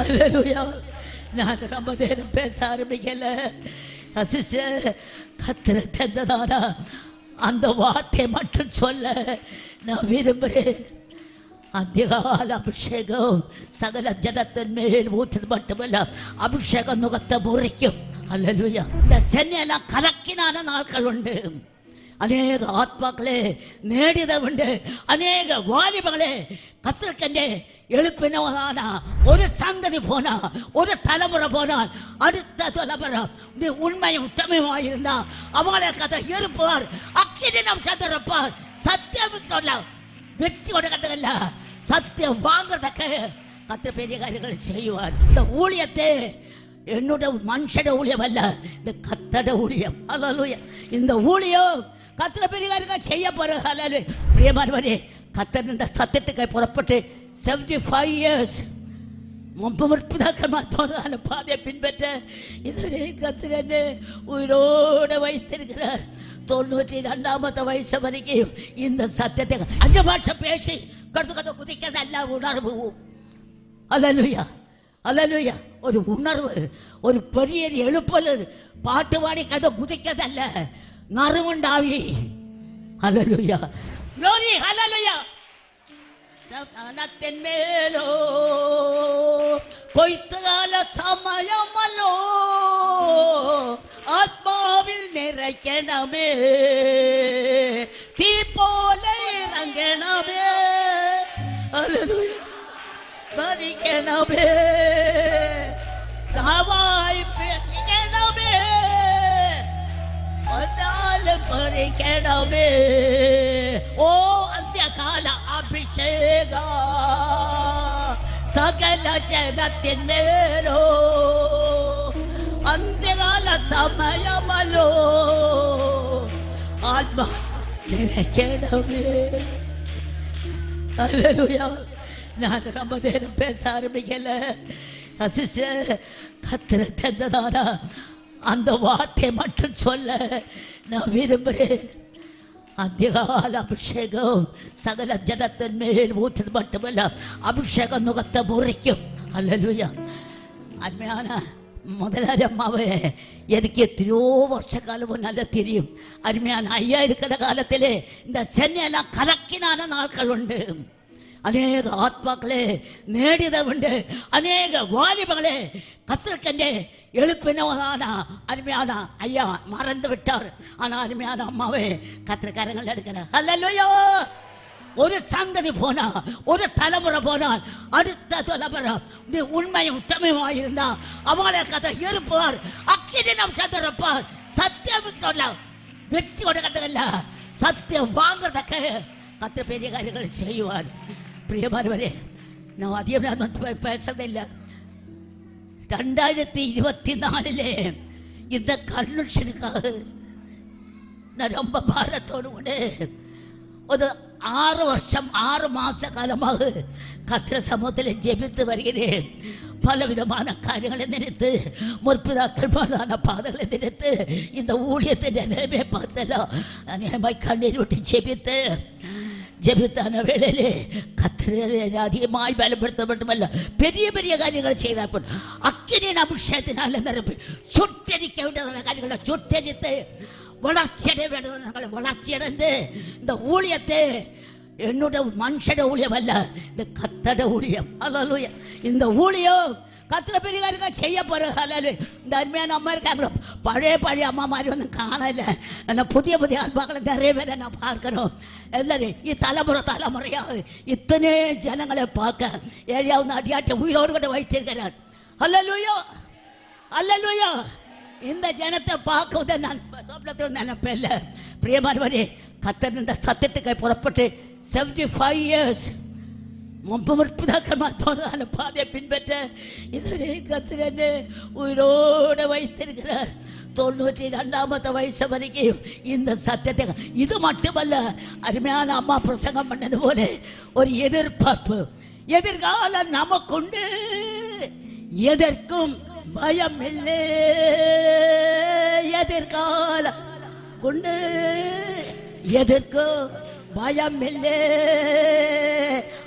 அலலுயா நான் ரொம்ப நேரம் பேச ஆரம்பிக்கல சிஸ்டர் கத்திர தந்ததானா அந்த வார்த்தை மட்டும் சொல்ல நான் விரும்புகிறேன் അന്ത്യകാല അഭിഷേകവും സകല ജനത്തിന്മേൽ ഊറ്റത് മറ്റുമല്ല അഭിഷേകം മുഖത്തെ മുറിക്കും അല്ലല്ലുയ ദസനെല്ലാം കലക്കിനാണ് നാൾക്കളുണ്ട് അനേക ആത്മാക്കളെ നേടിയതുമുണ്ട് അനേക വാലിബകളെ കത്തിർക്കൻ്റെ எழுப்பினவனானா ஒரு சந்ததி போனா ஒரு தலைமுறை போனால் அடுத்த தலைமுறை நீ உண்மையும் உத்தமையுமாக இருந்தா அவங்கள கதை இருப்பார் அக்கிரினம் சந்திருப்பார். சத்தியம் வெற்றி கொடுக்கறதுல சத்தியம் வாங்குறதுக்கு கத்த பெரிய காரியங்கள் செய்வார். இந்த ஊழியத்தை என்னோட மனுஷட ஊழியம் அல்ல இந்த கத்தட ஊழியம். அலலுய இந்த ஊழியம் கத்திர பெரிய காரியங்கள் செய்ய போற அலலு பிரியமானவரே கத்தர் இந்த சத்தியத்துக்கு புறப்பட்டு செவன்டி ஃபைவ் இயர்ஸ் முற்பதாக்கமாக போனதான பாதையை பின்பற்ற இதுவரை கத்திர என்னை உயிரோடு வைத்திருக்கிறார். தொண்ணூற்றி ரெண்டாமത്തെ வயசு வரைக்கும் இந்த சத்தியத்தை அஞ்சு வருஷம் பேசி கட்டு குதிக்கிறது குதிக்கிறதல்ல உணர்வு அல்லலுயா அல்லலுயா. ஒரு உணர்வு ஒரு பெரிய எழுப்பல். பாட்டு பாடி கதை குதிக்கிறதல்ல. நறுவுண்டாவி அல்லலுயா. Glory, hallelujah. மேலோ கொய்த்தால சமயமலோ ஆத்மாவில் நிறைக்கணமே தீ போல இறங்கணமே மறிக்கணமே தாவாய் பெறிக்கணமே வந்தாலும் பறிக்கணமே ഓ അന്ത്യകാല അഭിഷേക സകല ജനത്തിന്മേലോ അന്ത്യകാല സമയമല്ലോ ആത്മ നിരക്കണമേ அல்லேலூயா நான் ரொம்ப நேரம் பேச ஆரம்பிக்கல சிஸ்டர் கத்திர தந்ததானா அந்த வார்த்தை மட்டும் சொல்ல நான் விரும்புகிறேன் அதிகால அபிஷேகம் சகல ஜனத்தின் மேல் ஊற்றது மட்டுமல்ல அபிஷேகம் நுகத்தை முறைக்கும் அல்லேலூயா அருமையான முதலாளி அம்மாவை எனக்கு எத்தனையோ வருஷ காலம் நல்லா தெரியும் அருமையான ஐயா இருக்கிற காலத்திலே இந்த சென்னையெல்லாம் கலக்கினான நாட்கள் உண்டு അനേക ആത്മാക്കളെ നേടിയതുകൊണ്ട് അനേക വാലിബകളെ கத்திரக்கண்டே எழுப்பினவதானா அருமையான ஐயா மறந்து விட்டார். ஆனா அருமையான அம்மாவே கத்திரக்காரங்கள் எடுக்கிற ஹலல்லையோ ஒரு சந்ததி போனா ஒரு தலைமுறை போனால் அடுத்த தலைமுறை நீ உண்மையும் உத்தமையுமாக இருந்தா அவளை கதை இருப்பார் அக்கினி நம் சந்திருப்பார் சத்தியம் வெற்றியோட கதை இல்லை சத்தியம் வாங்குறதக்க கத்திர பெரிய காரியங்கள் செய்வார். പ്രിയമാനവരെ ഞാൻ അധികം ഞാൻ പേശുന്നില്ല ரெண்டாயிரத்தி இருபத்தி நாலிலே இந்த கன்வென்ஷனுக்காக நான் ரொம்ப பாரத்தோடு கூட ஒரு ஆறு வருஷம் ஆறு மாத காலமாக கத்திர சமூகத்தில் ஜெபித்து வருகிறேன் பலவிதமான காரியங்களை நினைத்து முற்பிதாக்கள் பலதான பாதைகளை நினைத்து இந்த ஊழியத்தை நிலைமை பார்த்தெல்லாம் நிலைமை கண்ணீர் விட்டு ஜெபித்து ஜெபித்தான வேளையிலே கத்திரரை அதிகமாய் பலப்படுத்த மட்டுமல்ல பெரிய பெரிய காரியங்கள் செய்தார் அக்கினியின் அபிஷேகத்தினால நிரப்பி சுட்டரிக்க வேண்டியதான காரியங்களை சுட்டரித்து வளர்ச்சியடைய வேண்டியதான வளர்ச்சியடைந்து இந்த ஊழியத்தை என்னோட மனுஷட ஊழியம் அல்ல இந்த கத்தட ஊழியம் அல்ல இந்த ஊழியம் கத்திர பெரிய காரியங்கள் செய்ய போகிற இந்த அருமையான அம்மா இருக்காங்களோ பழைய பழைய அம்மா மாதிரி வந்து காணல என்ன புதிய புதிய அன்பாக்களை நிறைய பேரை நான் பார்க்கிறோம் எல்லாரும் ഈ തലമുറ തലമുറയാവ് ഇത്തനെ ജനങ്ങളെ பார்க்க ഏഴാവുന്ന അടിയാട്ടെ ഉയരോട് കൂടെ வைத்திருக்கிறார் அல்லலுயோ அல்லலுயோ இந்த ஜனத்தை பார்க்குவதை நான் சொப்னத்தில் நினைப்பேன் பிரியமானவரே கத்தர் இந்த சத்தியத்துக்கு புறப்பட்டு செவன்டி ஃபைவ் இயர்ஸ் முற்பதாக்கமாக போனதான பாதையை பின்பற்ற இதுவரை கத்திர உயிரோடு வைத்திருக்கிறார். தொண்ணூற்றி ரெண்டாமത്തെ வயசு வரைக்கும் இந்த சத்தியத்தை இது மட்டுமல்ல அருமையான அம்மா பிரசங்கம் பண்ணது போல ஒரு எதிர்பார்ப்பு. எதிர்காலம் நமக்குண்டு. எதற்கும் பயம் இல்லை எதிர்காலம் உண்டு. எதற்கும் பயம் இல்லை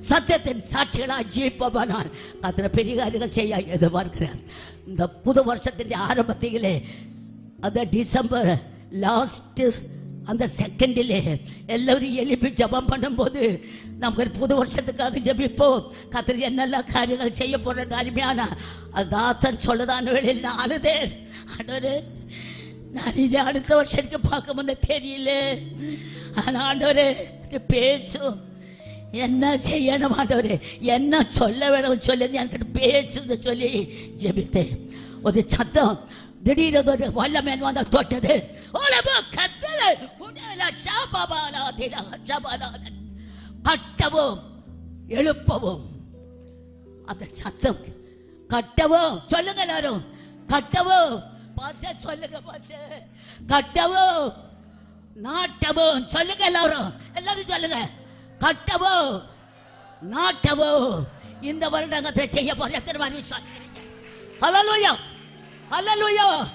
முடியாது சுத்திர வஸ்திரதாரிகளாய் தரித்தவராய் சத்தியத்தின் சாட்சிகளாய் ஜீவிப்பவனால் அதில் பெரிய காரியங்கள் செய்ய எதிர்பார்க்கிறேன் இந்த புது வருஷத்தின் ஆரம்பத்திலே அந்த டிசம்பர் லாஸ்ட் அந்த செகண்டிலே எல்லாரும் எழுப்பி ஜெபம் பண்ணும்போது நமக்கு புது வருஷத்துக்காக ஜெபிப்போம். கத்திரி என்னெல்லாம் காரியங்கள் செய்ய போற அருமையான அது தாசன் சொல்லதான் வேளையில் நான் அழுதேன் ஆண்டவரே நான் இது அடுத்த வருஷத்துக்கு பார்க்க முடிய தெரியல ஆனால் ஆண்டவரே பேசும். என்ன செய்யணும் ஆண்டவரே என்ன சொல்ல வேணும் சொல்லி என்கிட்ட பேசுன்னு சொல்லி ஜெபித்தேன். ஒரு சத்தம் திடீரென ஒரு வல்லமேன் வந்து தொட்டது. உலக கத்தல கட்டவும் எழுப்பவும். அந்த சத்தம் கட்டவும் சொல்லுங்க எல்லாரும். கட்டவும் பாச சொல்லுங்க பாச கட்டவும் நாட்டவும் சொல்லுங்க எல்லாரும். எல்லாரும் சொல்லுங்க. கட்டவோ நாட்டவோ இந்த வருடங்கத்தை செய்ய போற எத்தனை விசுவாசிக்கிறீங்க. ஹalleluya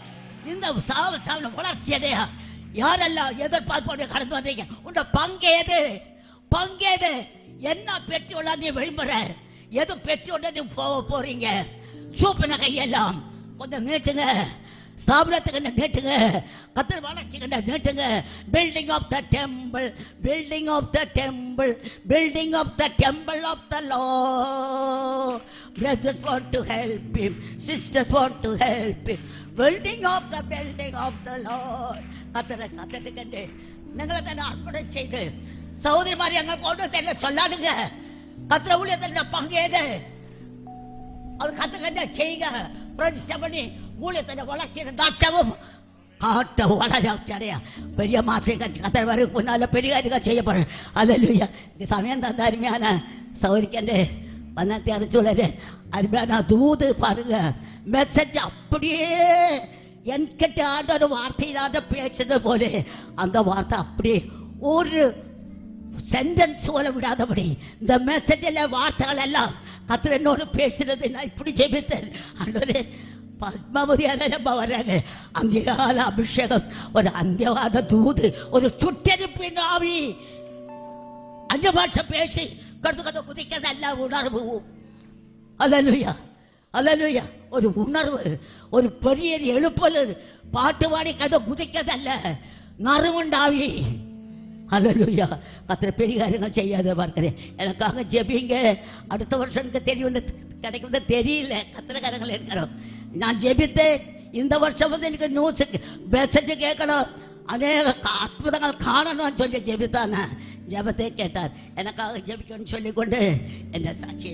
இந்த சாவ சாவன வளர்ச்சி அடைய யாரெல்லாம் எதிர்பார்ப்போட கடந்து வந்தீங்க? உங்க பங்கு எது? பங்கு எது? என்ன பெட்டி உள்ள நீ விரும்புற? எது பெட்டி உள்ள நீ போக போறீங்க? சூப்பு நகையெல்லாம் கொஞ்சம் நீட்டுங்க. ஸ்தாபனத்துக்கு கேட்டுங்க. கத்தர் வளர்ச்சிக்கின்ற கேட்டுங்க. Building of the temple building of the temple building of the temple of the Lord brothers want to help him sisters want to help him building of the building of the Lord கத்தரை சத்தத்துக்கு ഞങ്ങളെ തന്നെ അർപ്പണം ചെയ്ത് സഹോദരിമാരെ ഞങ്ങൾ കൊണ്ട് തന്നെ ചൊല്ലാതുങ്ക കത്ര തന്നെ പങ്കേത് അത് കത്ത് തന്നെ ചെയ്യുക പ്രതിഷ്ഠ പണി வளர்ச்சி தாட்டவும் காட்ட வளர்ச்சியா பெரிய மாற்றி கத்தர் வர முன்னால பெரிய காரியம் செய்ய போறேன். அல்ல இந்த சமயம் தந்த அருமையான சௌரிக்கண்டு வண்ணத்தை அரைச்சுள்ளது அருமையான தூது பாருங்க. மெசேஜ் அப்படியே என்கிட்ட ஆண்ட ஒரு வார்த்தையிலாத பேசுறது போல அந்த வார்த்தை அப்படியே ஒரு சென்டென்ஸ் போல விடாதபடி இந்த மெசேஜில் வார்த்தைகள் எல்லாம் கத்திர என்னோடு பேசுறது நான் இப்படி ஜெபித்தேன். ஆண்டவரே பத்மாவதியான நம்ம வர்றாங்க அந்தியகால அபிஷேகம் ஒரு அந்தியவாத தூது ஒரு சுட்டெரிப்பின் ஆவி அஞ்ச பாஷை பேசி கட்டு கட்டு குதிக்கிறதல்ல உணர்வு அலலுயா அலலுயா ஒரு உணர்வு ஒரு பெரிய எழுப்பல் பாட்டு பாடி கதை குதிக்கிறதல்ல நறுவுண்டாவி அலலுயா கத்திர பெரிய காரியங்கள் செய்யாத பார்க்கிறேன் எனக்காக ஜெபிங்க அடுத்த வருஷம் எனக்கு தெரியும் கிடைக்கும் தெரியல கத்திரக்காரங்கள் இருக்கிறோம் நான் ஜெபித்தேன் இந்த வருஷம் வந்து எனக்கு நியூஸ் மெசேஜ் கேட்கணும். அநேக அற்புதங்கள் காணணும்னு சொல்லி ஜெபித்தானே ஜெபத்தை கேட்டார். எனக்காக ஜெபிக்கணும்னு சொல்லிக்கொண்டு என்ன சாட்சி